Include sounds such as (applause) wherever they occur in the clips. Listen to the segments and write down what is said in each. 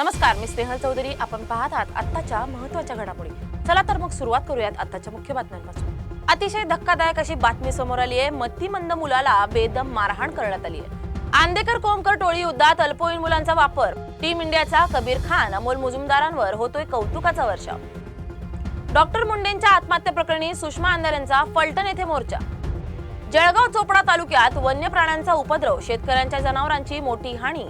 नमस्कार मी स्नेहल चौधरी. आपण पाहत आहात आत्ताच्या महत्त्वाच्या घडामोडी. चला तर मग सुरुवात करूयात आत्ताच्या मुख्य बातम्यांपासून. अतिशय धक्कादायक अशी बातमी समोर आली आहे. मतीमंद मुलाला बेदम मारहाण करण्यात आली आहे. आंदेकर कोमकर टोळी युद्धात अल्पवयीन मुलांचा वापर. टीम इंडियाचा कबीर खान अमोल मुजुमदारांवर होतोय कौतुकाचा वर्षाव. डॉक्टर मुंडेंच्या आत्महत्या प्रकरणी सुषमा आंदोलनचा फलटण येथे मोर्चा. जळगाव चोपडा तालुक्यात वन्य प्राण्यांचा उपद्रव शेतकऱ्यांच्या जनावरांची मोठी हानी.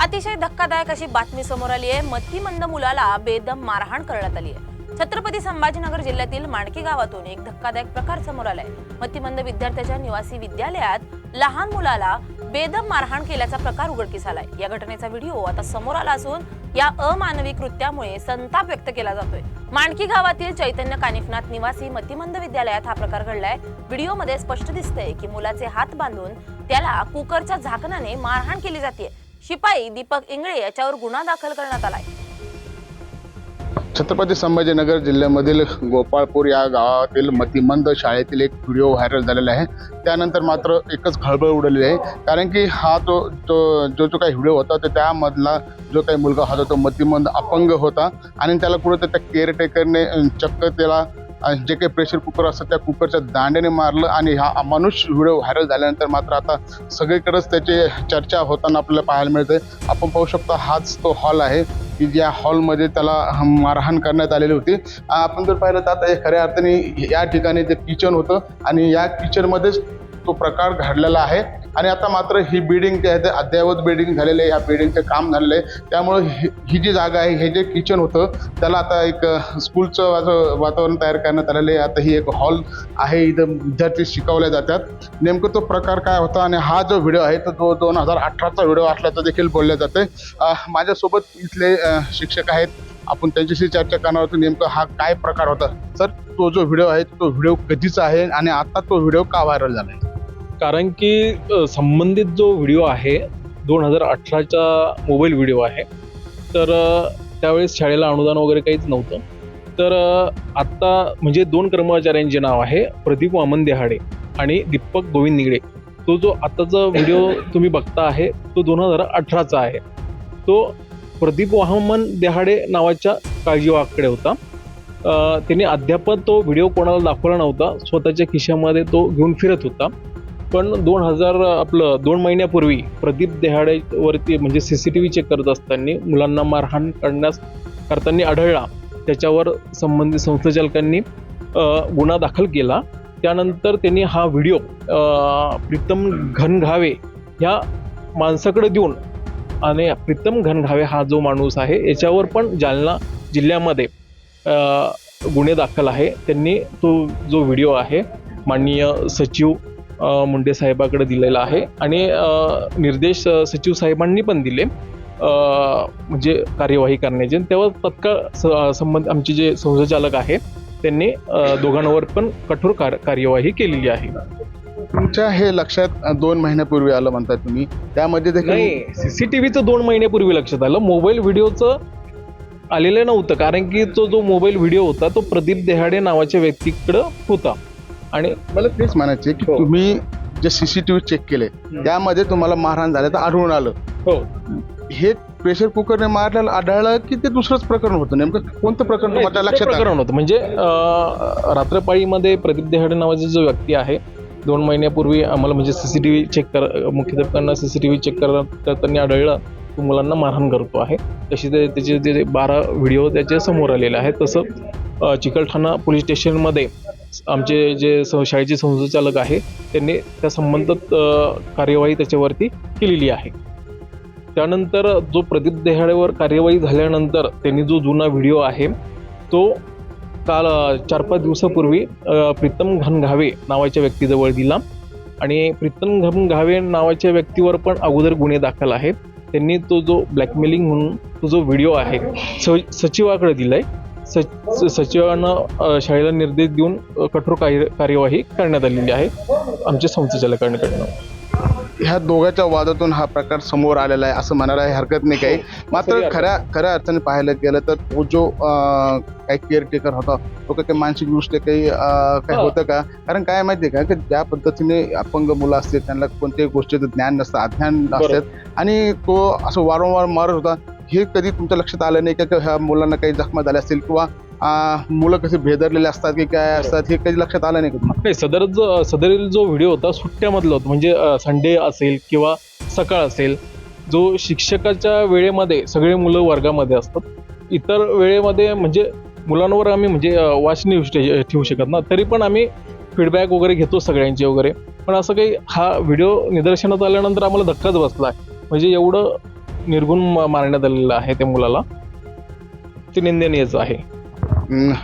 अतिशय धक्कादायक अशी बातमी समोर आली आहे. मतिमंद मुलाला बेदम मारहाण करण्यात आली आहे. छत्रपती संभाजीनगर जिल्ह्यातील माणकी गावातून एक धक्कादायक प्रकार समोर आलाय. मतिमंद विद्यार्थ्याच्या निवासी विद्यालयात लहान मुलाला बेदम मारहाण केल्याचा प्रकार उघडकीस आलाय. या घटनेचा व्हिडिओ आता समोर आला असून या अमानवी कृत्यामुळे संताप व्यक्त केला जातोय. माणकी गावातील चैतन्य कानिफनाथ निवासी मतिमंद विद्यालयात हा प्रकार घडलाय. व्हिडिओमध्ये स्पष्ट दिसतंय की मुलाचे हात बांधून त्याला कुकरच्या झाकणाने मारहाण केली जाते शिपाई दीपक इंगळे याच्यावर गुन्हा दाखल करण्यात आलाय. छत्रपती संभाजीनगर जिल्ह्यामधील गोपाळपूर या गावातील मतिमंद शाळेतील एक व्हिडिओ व्हायरल झालेला आहे. त्यानंतर मात्र एकच खळबळ उडवलेली आहे. कारण की हा तो तो जो जो काही व्हिडिओ होता तर त्यामधला जो काही मुलगा होता तो मतिमंद अपंग होता. आणि त्याला कुठं त्या केअरटेकरने चक्क त्याला जे काही प्रेशर कुकर असतं त्या कुकरच्या दांड्याने मारलं आणि हा अमानुष व्हिडिओ व्हायरल झाल्यानंतर मात्र आता सगळीकडेच त्याची चर्चा होताना आपल्याला पाहायला मिळते आपण पाहू शकतो हाच तो हॉल आहे की ज्या हॉलमध्ये त्याला मारहाण करण्यात आलेली होती. आपण जर पाहिलं तर आता हे खऱ्या अर्थाने या ठिकाणी ते किचन होतं आणि या किचनमध्येच तो प्रकार घडलेला आहे. आणि आता मात्र ही बिल्डिंग जे आहे ते अद्ययावत बिल्डिंग झालेलं आहे. ह्या बिल्डिंगचं काम झालेलं आहे. त्यामुळं ही ही जी जागा आहे हे जे किचन होतं त्याला आता एक स्कूलचं असं वातावरण तयार करण्यात आलेलं आहे. आता ही एक हॉल आहे. इथं विद्यार्थी शिकवल्या जातात. नेमकं तो प्रकार काय होता आणि हा जो व्हिडिओ आहे तो दो दोन हजार अठराचा व्हिडिओ असल्याचं देखील बोललं जातं आहे माझ्यासोबत इथले शिक्षक आहेत. आपण त्यांच्याशी चर्चा करणार होतो. नेमकं हा काय प्रकार होता? सर तो जो व्हिडिओ आहे तो व्हिडिओ कधीचा आहे? आणि आता तो व्हिडिओ का व्हायरल झाला आहे कारण की संबंधित जो व्हिडिओ आहे दोन हजार अठराचा मोबाईल व्हिडिओ आहे तर त्यावेळेस शाळेला अनुदान वगैरे काहीच नव्हतं. तर आत्ता म्हणजे दोन कर्मचाऱ्यांचे नाव आहे प्रदीप वामन देहाडे आणि दीपक गोविंद निगडे तो जो आत्ताचा व्हिडिओ (coughs) तुम्ही बघता आहे तो दोन हजार अठराचा आहे. तो प्रदीप वामन देहाडे नावाच्या काळजीवाकडे होता. त्यांनी अद्याप तो व्हिडिओ कोणाला दाखवला नव्हता स्वतःच्या खिशामध्ये तो घेऊन फिरत होता. पण दोन हजार आपलं दोन महिन्यापूर्वी प्रदीप देहाडेवरती म्हणजे C C T V check करत असताना मुलांना मारहाण करण्यास करताना आढळला. त्याच्यावर संबंधित संस्थाचालकांनी गुन्हा दाखल केला. त्यानंतर त्यांनी हा व्हिडिओ प्रीतम घनघावे ह्या माणसाकडे देऊन आणि प्रीतम घनघावे हा जो माणूस आहे याच्यावर पण जालना जिल्ह्यामध्ये गुन्हे दाखल आहे. त्यांनी तो जो व्हिडिओ आहे माननीय सचिव मुंडे साहेबाकडे दिलेला आहे आणि निर्देश सचिव साहेबांनी पण दिले. म्हणजे कार्यवाही करण्याचे. तेव्हा तत्काळ संबंध आमचे जे संचालक आहे त्यांनी दोघांवर पण कठोर कार कार्यवाही केलेली आहे. तुमच्या हे लक्षात दोन महिन्यापूर्वी आलं म्हणताय तुम्ही. त्यामध्ये देखील सीसीटीव्हीचं दोन महिन्यापूर्वी लक्षात आलं. मोबाईल व्हिडिओचं आलेलं नव्हतं. कारण की तो जो मोबाईल व्हिडिओ होता तो प्रदीप देहाडे नावाच्या व्यक्तीकडं होता. आणि मला तेच म्हणायचे की हो. तुम्ही जे सीसीटीव्ही चेक केले त्यामध्ये तुम्हाला मारहाण झाल्याचं आढळून आलं. हो. हे प्रेशर कुकरने मारलेलं आढळलं की ते दुसरंच प्रकरण होतं? नेमकं कोणतं प्रकरण नाही, तुम्हाला दुसरं लक्षात आलं प्रकरण होतं. म्हणजे अं, रात्रपाळीमध्ये प्रदीप देहाडे नावाचा जो व्यक्ती आहे दोन महिन्यापूर्वी आम्हाला म्हणजे सीसीटीव्ही चेक कर मुख्याध्यापकांना सीसीटीव्ही चेक कर करताना आढळलं तो मुलांना मारहाण करतो आहे. तशी ते त्याचे जे बारा व्हिडिओ त्याच्यासमोर आलेले आहेत. तसं अं, चिकलठाणा पोलीस स्टेशनमध्ये आमचे जे शाळेचे संचालक आहे त्यांनी त्या संबंधित कार्यवाही त्याच्यावरती केलेली आहे. त्यानंतर जो प्रदीप देहाडेवर कार्यवाही झाल्यानंतर त्यांनी जो जुना व्हिडिओ आहे तो काल चार पाच दिवसापूर्वी प्रीतम घनघावे नावाच्या व्यक्तीजवळ दिला. आणि प्रीतम घनघावे नावाच्या व्यक्तीवर पण अगोदर गुन्हे दाखल आहेत. त्यांनी तो जो ब्लॅकमेलिंग म्हणून तो जो व्हिडिओ आहे स सचिवाकडे दिलाय. आहे सचिवानं शाळेला निर्देश देऊन कठोर कार्य कार्यवाही करण्यात आलेली आहे आमच्या संचालकांकडनं. ह्या दोघांच्या वादातून हा प्रकार समोर आलेला आहे असं म्हणायला हरकत नाही काही. मात्र खऱ्या खऱ्या अर्थाने पाहायला गेलं तर तो जो काही केअरटेकर होता तो काही काही मानसिकदृष्ट्या काही अं, काय हा. होतं का? कारण काय माहितीये का की ज्या पद्धतीने अपंग मुलं असते त्यांना कोणत्याही गोष्टीचं ज्ञान नसतं अज्ञान असतात आणि तो असं वारंवार मारत होता. हे कधी तुमच्या लक्षात आलं नाही का ह्या मुलांना काही जखमा झाल्या असतील किंवा मुलं कसे भेदरलेले असतात की काय असतात हे कधी लक्षात आलं नाही का तुम्हाला? नाही सदर जो सदरील जो व्हिडिओ होता सुट्ट्यामधला होता म्हणजे संडे असेल किंवा सकाळ असेल जो शिक्षकाच्या वेळेमध्ये सगळे मुलं वर्गामध्ये असतात इतर वेळेमध्ये म्हणजे मुलांवर आम्ही म्हणजे वाचनी वाच नाही ठेवू शकत ना तरी पण आम्ही फीडबॅक वगैरे घेतो सगळ्यांचे वगैरे. पण असं काही हा व्हिडिओ निदर्शनात आल्यानंतर आम्हाला धक्काच बसला म्हणजे एवढं निर्गुण मारण्यात आलेलं आहे त्या मुलाला. ते निंदनीयच आहे.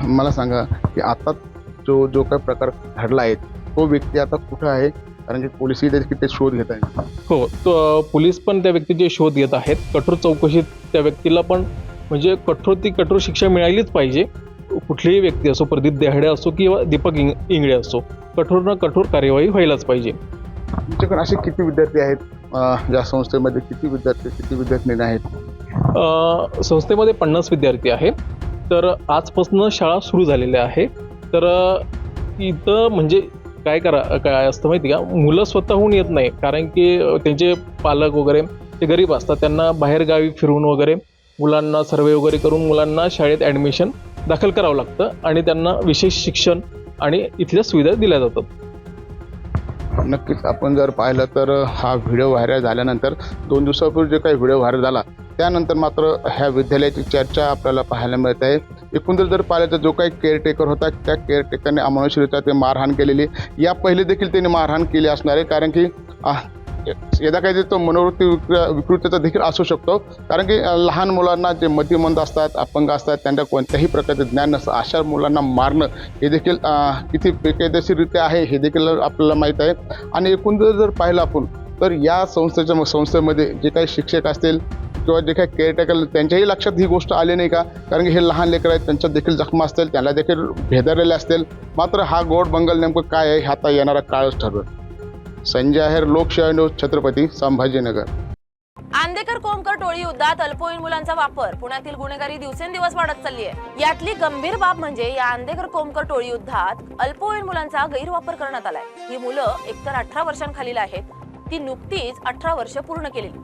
मला सांगा की आता जो जो काही प्रकार घडला आहे तो व्यक्ती आता कुठं आहे? कारण की पोलिसही त्याचे शोध घेत आहेत. हो तो पोलीस पण त्या व्यक्तीचे शोध घेत आहेत. कठोर चौकशीत त्या व्यक्तीला पण म्हणजे कठोर ती कठोर शिक्षा मिळालीच पाहिजे. कुठलीही व्यक्ती असो प्रदीप देहाडे असो किंवा दीपक इंग इंगळे असो कठोर ना कठोर कार्यवाही व्हायलाच पाहिजे. तुमच्याकडे असे किती विद्यार्थी आहेत? या संस्थेमध्ये किती विद्यार्थी किती विद्यार्थी आहेत? संस्थेमध्ये पन्नास विद्यार्थी आहेत. तर आजपासून शाळा सुरू झालेल्या आहे. तर इथं म्हणजे काय करा काय असतं माहिती का? मुलं स्वतःहून येत नाही. कारण की त्यांचे पालक वगैरे ते गरीब असतात. त्यांना बाहेरगावी फिरून वगैरे मुलांना सर्वे वगैरे करून मुलांना शाळेत ॲडमिशन दाखल करावं लागतं. आणि त्यांना विशेष शिक्षण आणि इथल्या सुविधा दिल्या जातात. नक्कीच. आपण जर पाहिलं तर हा व्हिडिओ व्हायरल झाल्यानंतर दोन दिवसापूर्वी जे काही व्हिडिओ व्हायरल झाला त्यानंतर मात्र ह्या विद्यालयाची चर्चा आपल्याला पाहायला मिळत आहे. एकंदर जर पाहिलं तर जो काही केअरटेकर होता त्या केअरटेकरने अमानुषरित्या ते मारहाण केलेली. या पहिले देखील त्यांनी मारहाण केली असणार आहे कारण की यदा काही तो मनोवृत्ती विकृतीचा देखील असू शकतो. कारण की लहान मुलांना जे मतिमंद असतात अपंग असतात त्यांना कोणत्याही प्रकारचे ज्ञान नसतं. अशा मुलांना मारणं हे देखील किती बेकायदेशीररित्या आहे हे देखील आपल्याला माहीत आहे. आणि एकूण जर पाहिलं आपण तर या संस्थेच्या संस्थेमध्ये जे काही शिक्षक असतील किंवा जे काही केअरटेकर त्यांच्याही लक्षात ही गोष्ट आली नाही का? कारण की हे लहान लेकर आहेत त्यांच्यात देखील जखमा असतील त्यांना देखील भेदरलेले असतील. मात्र हा गोड बंगल नेमकं काय आहे हे आता येणारा काळच ठरवेल. संजय आहेर लोकशाही न्यूज छत्रपती संभाजीनगर. आंदेकर कोमकर टोळी युद्धात अल्पवयीन मुलांचा वापर. पुण्यातील गुन्हेगारी दिवसेंदिवस वाढत चालली आहे यातली गंभीर बाब म्हणजे या आंदेकर कोमकर टोळी युद्धात अल्पवयीन मुलांचा गैरवापर करण्यात आलाय. ही मुलं एकतर अठरा वर्षांखालील आहेत. ती नुकतीच अठरा वर्ष पूर्ण केलेली.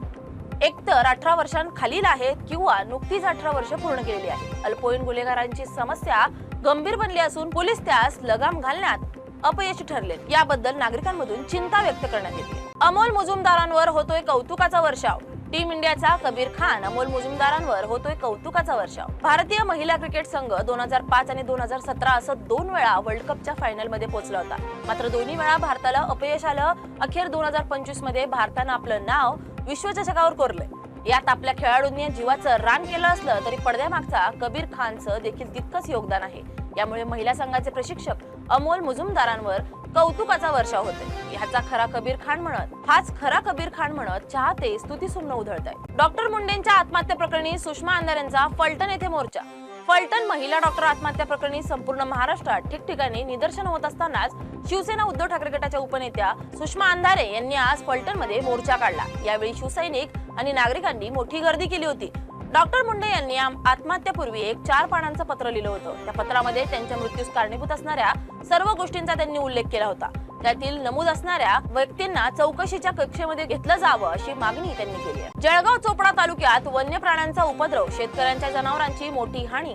एकतर अठरा वर्षांखालील आहेत किंवा नुकतीच अठरा वर्ष पूर्ण केलेली आहेत. अल्पवयीन गुन्हेगारांची समस्या गंभीर बनली असून पोलीस त्यास लगाम घालण्यात अपयशी ठरले याबद्दल नागरिकांमधून चिंता व्यक्त करण्यात येते. अमोल मुजुमदारांवर होतोय कौतुकाचा वर्षाव. टीम इंडियाचा कबीर खान अमोल मुजुमदारांवर होतोय कौतुकाचा वर्षाव. भारतीय महिला क्रिकेट संघ दोन हजार पाच आणि दोन हजार सतरा असं दोन वेळा वर्ल्ड कपच्या फायनलमध्ये पोहोचला होता. मात्र दोन्ही वेळा भारताला अपयश आलं. अखेर दोन हजार पंचवीसमध्ये भारतानं आपलं नाव विश्वचषकावर कोरलंय. यात आपल्या खेळाडूंनी जीवाचं रान केलं असलं तरी पडद्यामागचा कबीर खानचं देखील तितकंच योगदान आहे. यामुळे महिला संघाचे प्रशिक्षक अमोल मुजुमदारांवर कौतुकाचा वर्षाव होते ह्याचा खरा कबीर खान म्हणत हाच खरा कबीर खान म्हणत चाहते स्तुती सुमन उधळत आहे डॉक्टर मुंडेंच्या आत्महत्या प्रकरणी सुषमा अंधार यांचा फलटण येथे मोर्चा. फलटण महिला डॉक्टर आत्महत्या प्रकरणी संपूर्ण महाराष्ट्रात ठिकठिकाणी निदर्शन होत असतानाच शिवसेना उद्धव ठाकरे गटाच्या उपनेत्या सुषमा अंधारे यांनी आज फलटणमध्ये मोर्चा काढला. यावेळी शिवसैनिक आणि नागरिकांनी मोठी गर्दी केली होती. डॉक्टर मुंडे यांनी आत्महत्येपूर्वी आत्महत्यापूर्वी एक चार पानांचं पत्र लिहिलं होतं. त्या पत्रामध्ये त्यांच्या मृत्यूस कारणीभूत असणाऱ्या सर्व गोष्टींचा त्यांनी उल्लेख केला होता. त्यातील नमूद असणाऱ्या व्यक्तींना चौकशीच्या कक्षेमध्ये घेतलं जावं अशी मागणी त्यांनी केली आहे. जळगाव चोपडा तालुक्यात वन्य प्राण्यांचा उपद्रव शेतकऱ्यांच्या जनावरांची मोठी हानी.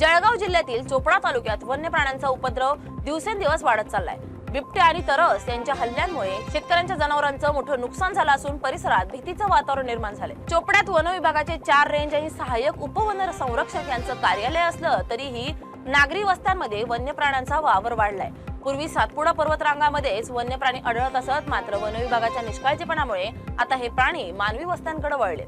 जळगाव जिल्ह्यातील चोपडा तालुक्यात वन्य प्राण्यांचा उपद्रव दिवसेंदिवस वाढत चाललाय. बिबटे आणि तरस यांच्या हल्ल्यांमुळे शेतकऱ्यांच्या जनावरांचं मोठं नुकसान झालं असून परिसरात भीतीचं वातावरण निर्माण झाले चोपड्यात वन विभागाचे चार रेंज आणि सहाय्यक उपवन संरक्षक यांचं कार्यालय असलं तरीही नागरी वस्त्यांमध्ये वन्य प्राण्यांचा वावर वाढलाय. पूर्वी सातपुडा पर्वतरांगामध्येच वन्य प्राणी आढळत असत मात्र वन विभागाच्या निष्काळजीपणामुळे आता हे प्राणी मानवी वस्त्यांकडे वळले